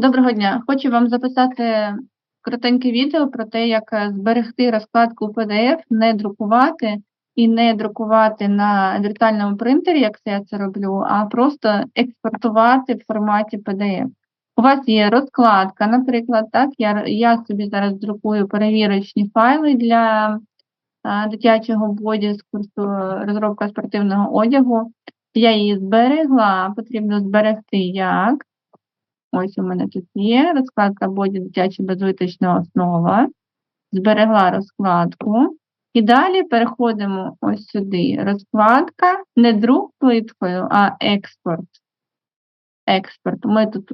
Доброго дня. Хочу вам записати коротеньке відео про те, як е, зберегти розкладку PDF, не друкувати і не друкувати на віртуальному принтері, як я це роблю, а просто експортувати в форматі PDF. У вас є розкладка, наприклад, так, я, я собі зараз друкую перевірочні файли для а, дитячого боді з курсу розробка спортивного одягу. Я її зберегла, потрібно зберегти як. Ось у мене тут є розкладка боді дитяча безвиточна основа. Зберегла розкладку. І далі переходимо ось сюди. Розкладка не друк плиткою, а експорт. Експорт. Ми тут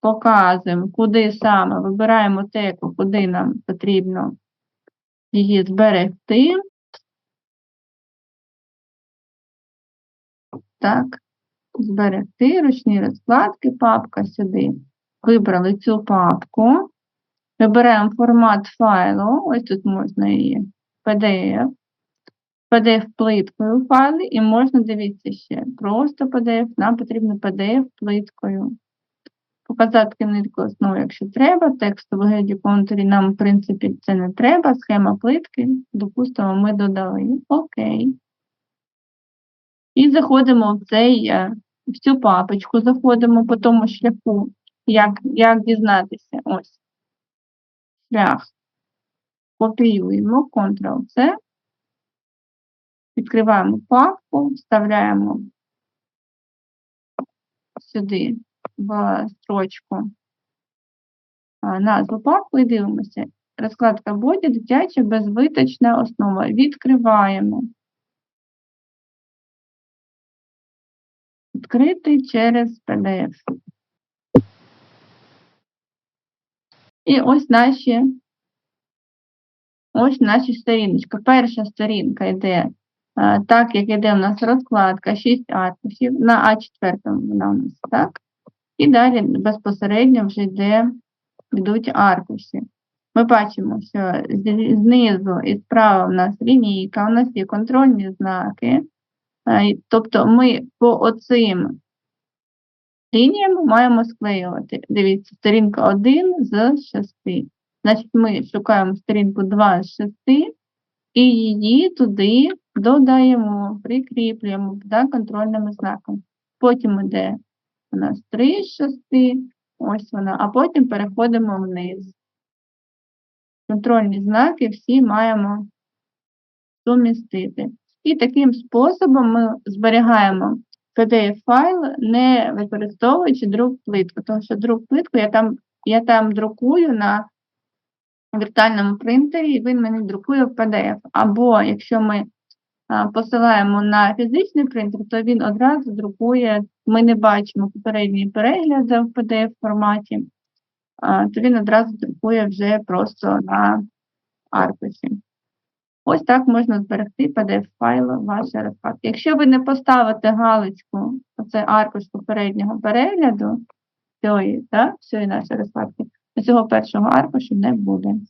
показуємо, куди саме вибираємо теку, куди нам потрібно її зберегти. Так зберегти ручні розкладки, папка сюди. Вибрали цю папку. Вибираємо формат файлу. Ось тут можна її PDF. PDF плиткою файли, і можна дивіться ще. Просто PDF. Нам потрібно PDF плиткою. Показати керівнику основу, якщо треба. Текст у вигляді контурі нам, в принципі, це не треба. Схема плитки, допустимо, ми додали. Окей. І заходимо в цей, е, в цю папочку, заходимо по тому шляху, як, як дізнатися. Ось. Шлях. Копіюємо, Ctrl-C. Відкриваємо папку, вставляємо сюди в строчку назву папку і дивимося. Розкладка боді, дитяча безвиточна основа. Відкриваємо. Відкрити через PDF. І ось наші, ось наші сторіночки. Перша сторінка йде, так як йде у нас розкладка, 6 аркушів, на А4 вона у нас, так? І далі безпосередньо вже йде, йдуть аркуші. Ми бачимо, що знизу і справа в нас лінійка, у нас є контрольні знаки. Е, Тобто ми по оцим лініям маємо склеювати. Дивіться, сторінка 1 з 6. Значить, ми шукаємо сторінку 2 з 6 і її туди додаємо, прикріплюємо да, контрольними знаками. Потім йде у нас 3 з 6, ось вона, а потім переходимо вниз. Контрольні знаки всі маємо сумістити. І таким способом ми зберігаємо PDF-файл, не використовуючи друк плитку, тому що друк плитку я там, я там друкую на віртуальному принтері, і він мені друкує в PDF. Або якщо ми посилаємо на фізичний принтер, то він одразу друкує, ми не бачимо попередній перегляд в PDF-форматі, то він одразу друкує вже просто на аркуші. Ось так можна зберегти PDF-файл вашої розкладки. Якщо ви не поставите галочку, оце аркуш попереднього перегляду цієї, так, всієї нашої розкладки, то цього першого аркушу не буде.